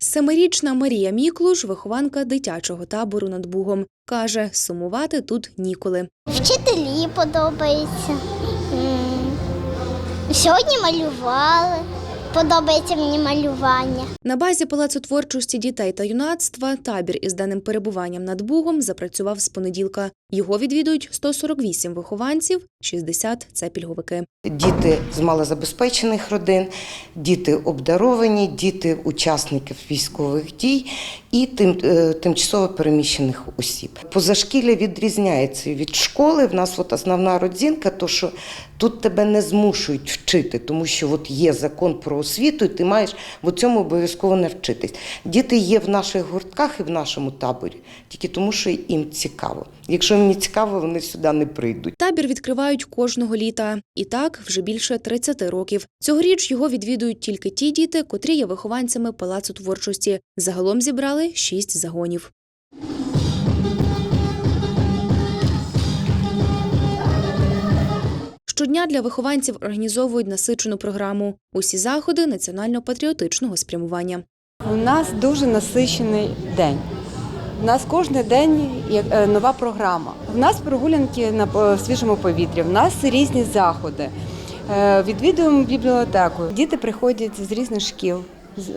Семирічна Марія Міклуш, вихованка дитячого табору над Бугом, каже, сумувати тут ніколи. Вчителі подобається. Сьогодні малювали. Подобається мені малювання. На базі Палацу творчості дітей та юнацтва табір із даним перебуванням над Бугом запрацював з понеділка. Його відвідують 148 вихованців, 60 – це пільговики. Діти з малозабезпечених родин, діти обдаровані, діти учасників військових дій і тим, е, тимчасово переміщених осіб. Позашкілля відрізняється від школи. В нас от основна родзинка, то що тут тебе не змушують вчити, тому що от є закон про освіту, і ти маєш в цьому обов'язково навчитись. Діти є в наших гуртках і в нашому таборі, тільки тому, що їм цікаво. Якщо не цікаво, вони сюди не прийдуть. Табір відкривають кожного літа. І так вже більше 30 років. Цьогоріч його відвідують тільки ті діти, котрі є вихованцями Палацу творчості. Загалом зібрали 6 загонів. Щодня для вихованців організовують насичену програму. Усі заходи національно-патріотичного спрямування. У нас дуже насичений день. У нас кожен день е, нова програма. У нас прогулянки на по- свіжому повітрі, у нас різні заходи. Е, Відвідуємо бібліотеку. Діти приходять з різних шкіл.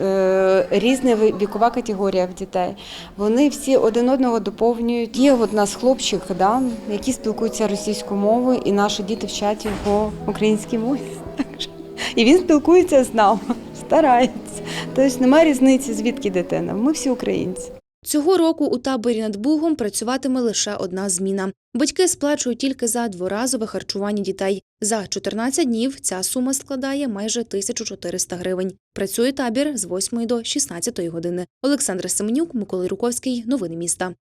Е, Різна ві- вікова категорія в дітей. Вони всі один одного доповнюють. Є от у нас хлопчик, да, який спілкується російською мовою, і наші діти вчать його українській мові. І він спілкується з нами, старається. Тобто немає різниці, звідки дитина. Ми всі українці. Цього року у таборі над Бугом працюватиме лише одна зміна. Батьки сплачують тільки за дворазове харчування дітей. За 14 днів ця сума складає майже 1400 гривень. Працює табір з 8 до 16 години. Олександр Семенюк, Микола Руковський. Новини міста.